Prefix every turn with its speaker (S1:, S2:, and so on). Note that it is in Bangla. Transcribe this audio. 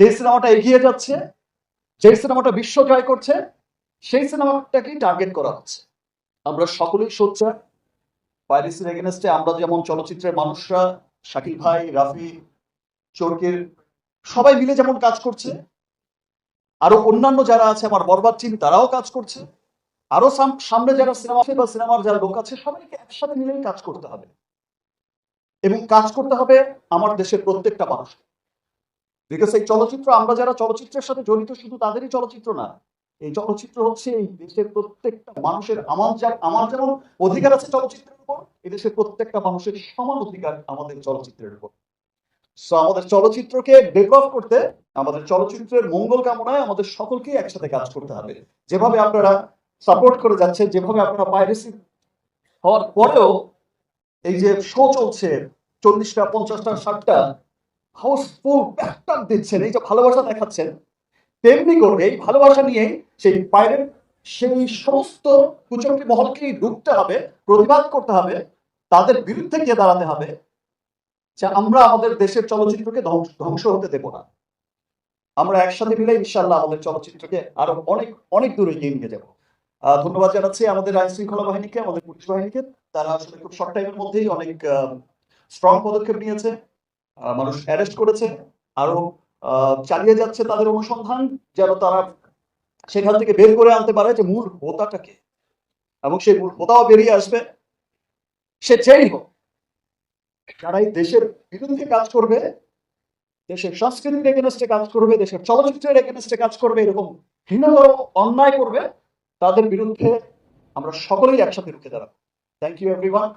S1: যে সিনেমাটা এগিয়ে যাচ্ছে, যে সিনেমাটা বিশ্ব জয় করছে, সেই সিনেমাটাকেই টার্গেট করা হচ্ছে। আমরা সকলেই সোচ্চার। পাইরেসির এগেনস্টে আমরা যেমন চলচ্চিত্রের মানুষরা, শাকিল ভাই, রাফি, চোরকের, সবাই মিলে যেমন কাজ করছে, আরও অন্যান্য যারা আছে, আমার বরবাদ টিম তারাও কাজ করছে। আরও সাম- সামনে যারা সিনেমা আছে বা সিনেমার যারা লোক আছে, সবাইকে একসাথে মিলে কাজ করতে হবে। এবং কাজ করতে হবে আমার দেশের প্রত্যেকটা মানুষ বিকজ এই চলচ্চিত্র, আমরা যারা চলচ্চিত্রের সাথে জড়িত, শুধু তাদেরই চলচ্চিত্র না, এই চলচ্চিত্র হচ্ছে এই দেশের প্রত্যেকটা মানুষের আমার যা, আমার যেমন অধিকার আছে চলচ্চিত্রের উপর, এই দেশের প্রত্যেকটা মানুষের সমান অধিকার আমাদের চলচ্চিত্রের উপর। আমাদের চলচ্চিত্রকে ডেভেলপ করতে, আমাদের চলচ্চিত্রের মঙ্গল কামনায় আমাদের সকলকে একসাথে কাজ করতে হবে। যেভাবে আপনারা সাপোর্ট করে যাচ্ছে যেভাবে আপনারা পাইরেসি হওয়ার পরেও এই যে শো চলছে, চল্লিশটা, পঞ্চাশটা, ষাটটা হাউসফুল ব্যাকটাপ দিচ্ছেন, এই যে ভালোবাসা দেখাচ্ছেন, তেমনি করে এই ভালোবাসা নিয়ে সেই পাইরেট সেই সমস্ত কুচক্রি মহলকেই ঢুকতে হবে, প্রতিবাদ করতে হবে, তাদের বিরুদ্ধে গিয়ে দাঁড়াতে হবে, যে আমরা আমাদের দেশের চলচ্চিত্রকে ধ্বংস- হতে দেব না। আমরা একসাথে মিলে ইনশাল্লাহ আমাদের চলচ্চিত্রকে আরও অনেক অনেক দূরে এগিয়ে নিয়ে যাব। ধন্যবাদ জানাচ্ছি আমাদের আইন শৃঙ্খলা বাহিনীকে, আমাদের পুলিশ বাহিনীকে। তারা আসলে খুব শর্ট টাইমের মধ্যেই অনেক স্ট্রং পদক্ষেপ নিয়েছে। মানুষ অ্যারেস্ট করেছে, আরও চালিয়ে যাচ্ছে তাদের অনুসন্ধান, যেন তারা সেখান থেকে বের করে আনতে পারে যে মূল হোতাটাকে এবং সেই মূল হোতাও বেরিয়ে আসবে। সে যেই হোক। যারা এই দেশের বিরুদ্ধে কাজ করবে, দেশের সংস্কৃতির এগেনস্টে কাজ করবে, দেশের চলচ্চিত্রের এগেনস্টে কাজ করবে, এরকম ঘৃণতর অন্যায় করবে, তাদের বিরুদ্ধে আমরা সকলেই একসাথে রুখে দাঁড়াবো। Thank you everyone